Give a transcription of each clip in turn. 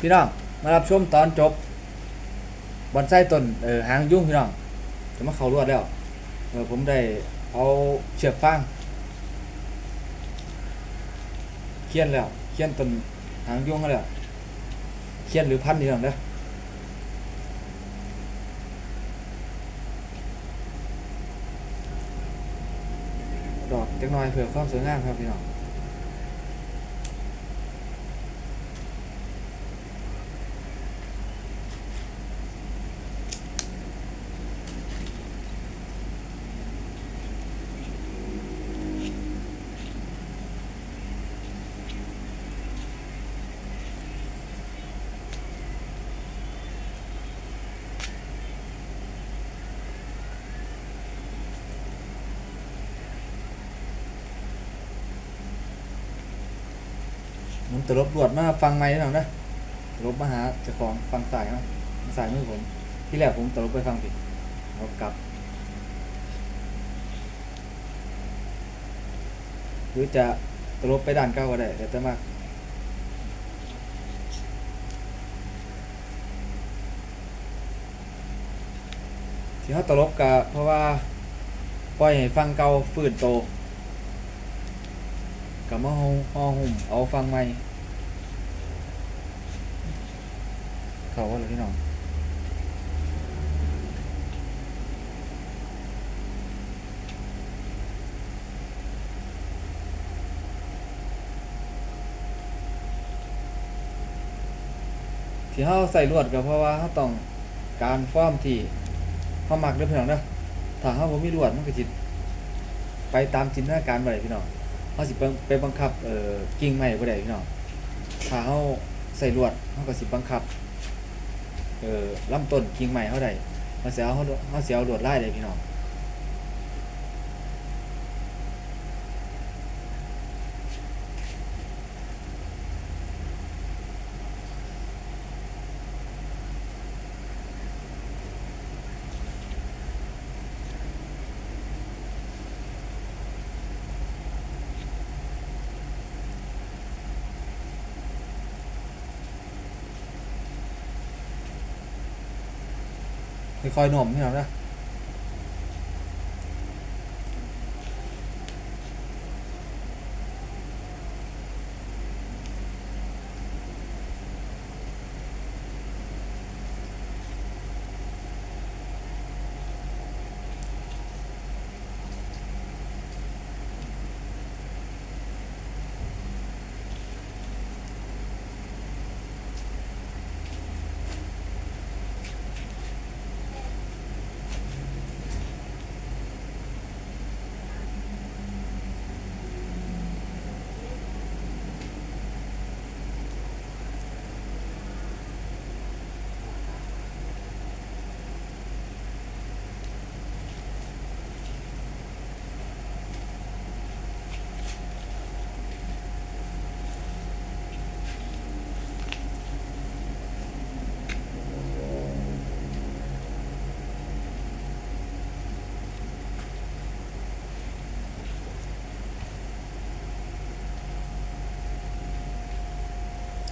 พี่น้องมารับชมตอนจบบอนไส้ต้นเออหางยุ่งพี่น้องจะมาเขารวดแล้วเออผมได้เอาเชือกฟางเคียนแล้วเคียนต้นหางยุ่งแล้วเคียนหรือพันพี่น้องเด้อดอกจักหน่อยเพื่อความสวยงามครับพี่น้อง ผมตลบรวดมาฟังไม้หน่อยนะตลบมาหาเจ้าของฟังสายนะสายมือผม ที่แรกผมตลบไปฟังผิดเอากลับ หรือจะตลบไปด้านเก้าก็ได้แต่จะมากที่เขาตลบกับเพราะว่าปล่อยให้ฟังเก่าฝืนโต กับมาห้องห้องหุ่มเอาฟังใหม่เขาว่าอะไรพี่น้องที่เขาใส่ลวดก็เพราะว่าเขาต้องการฟอร์มที่เขามักเด้วยพี่น้องเด้อถ้าเขาบ่มีลวดมันก็จิไปตามจินตนาการไปพี่น้อง เขาสิไปบังคับเอ่อกิ่งไม้บ่ได้พี่น้องถ้าเขาใส่ลวดเขาก็สิบังคับเอ่อลำต้นกิ่งไม้เขาได้เขาสิเอาเขาเสียลวดไล่ได้พี่น้อง ค่อยๆหน่มพี่น้อนะ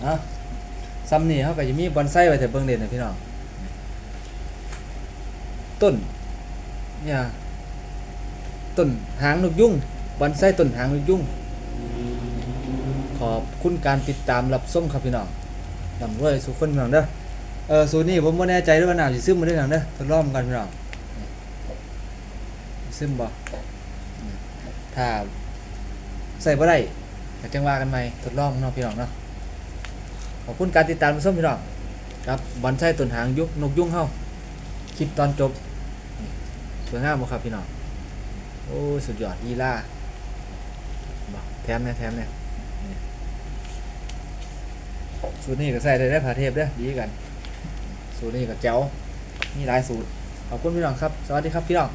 อะซ้ำนี่เขาก็จะมีบอนไซไว้แต่เบิ่งเด่นนะพี่น้องต้นเนี่ยต้นหางนกยุ่งบอนไซต้นหางนกยุ่งขอบคุณการติดตามรับชมครับพี่น้องลำรวยสุขคนพี่น้องเด้อเออสูนี้ผมไม่แน่ใจด้วยว่าน้ำสิซึมมาได้หนังเด้อทดลองกันพี่น้องซึมบ่อืมถ้าใส่บ่ได้ก็จังว่ากันใหมทดลองเนาะพี่น้องเนาะ อบคุณการติดตามรับชมพี่น้องครับบอลไส้ต้นหางยุกนกยุ่งเฮาคลิปตอนจบสวยงามบ่ครับพี่น้องโอ้สุดยอดยีล่าบอกแถมเนี่ยแถมเนี่ยสูตรนี้ก็ใส่ได้ได้ผาเทพเด้ดีกัน สูตรนี้ก็แจ๋วมีหลายสูตรขอบคุณพี่น้องครับ สวัสดีครับพี่น้อง